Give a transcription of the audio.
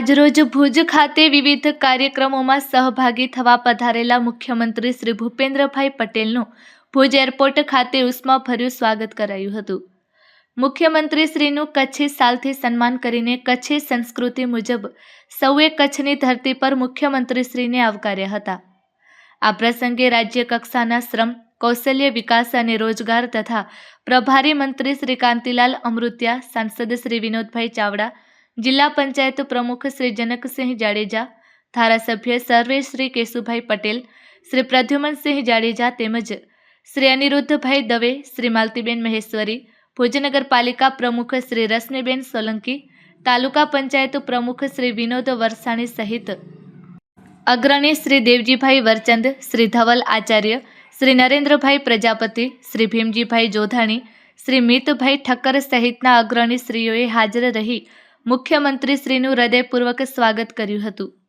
આજરોજ ભુજ ખાતે વિવિધ કાર્યક્રમોમાં સહભાગી થવા પધારેલા મુખ્યમંત્રી શ્રી ભૂપેન્દ્રભાઈ પટેલનું ભુજ એરપોર્ટ ખાતે ઉષ્માભર્યું સ્વાગત કરાયું હતું. મુખ્યમંત્રીશ્રીનું કચ્છી સાલથી સન્માન કરીને કચ્છી સંસ્કૃતિ મુજબ સૌએ કચ્છની ધરતી પર મુખ્યમંત્રીશ્રીને આવકાર્યા હતા. આ પ્રસંગે રાજ્ય કક્ષાના શ્રમ, કૌશલ્ય વિકાસ અને રોજગાર તથા પ્રભારી મંત્રી શ્રી કાંતિલાલ અમૃત્યા, સાંસદ શ્રી વિનોદભાઈ ચાવડા જિલ્લા પંચાયત પ્રમુખ શ્રી જનકસિંહ જાડેજા, ધારાસભ્ય સર્વે શ્રી કેશુભાઈ પટેલ, શ્રી પ્રદ્યુમનસિંહ જાડેજા તેમજ શ્રી અનિરુદ્ધભાઈ દવે, શ્રી માલતીબેન મહેશ્વરી ભુજ નગરપાલિકા પ્રમુખ શ્રી રશ્મિબેન સોલંકી, તાલુકા પંચાયત પ્રમુખ શ્રી વિનોદ વરસાણી સહિત અગ્રણી શ્રી દેવજીભાઈ વરચંદ, શ્રી ધવલ આચાર્ય, શ્રી નરેન્દ્રભાઈ પ્રજાપતિ, શ્રી ભીમજીભાઈ જોધાણી, શ્રી મિતભાઈ ઠક્કર સહિતના અગ્રણી શ્રીઓએ હાજર રહી મુખ્યમંત્રીશ્રીનું હૃદયપૂર્વક સ્વાગત કર્યું હતું.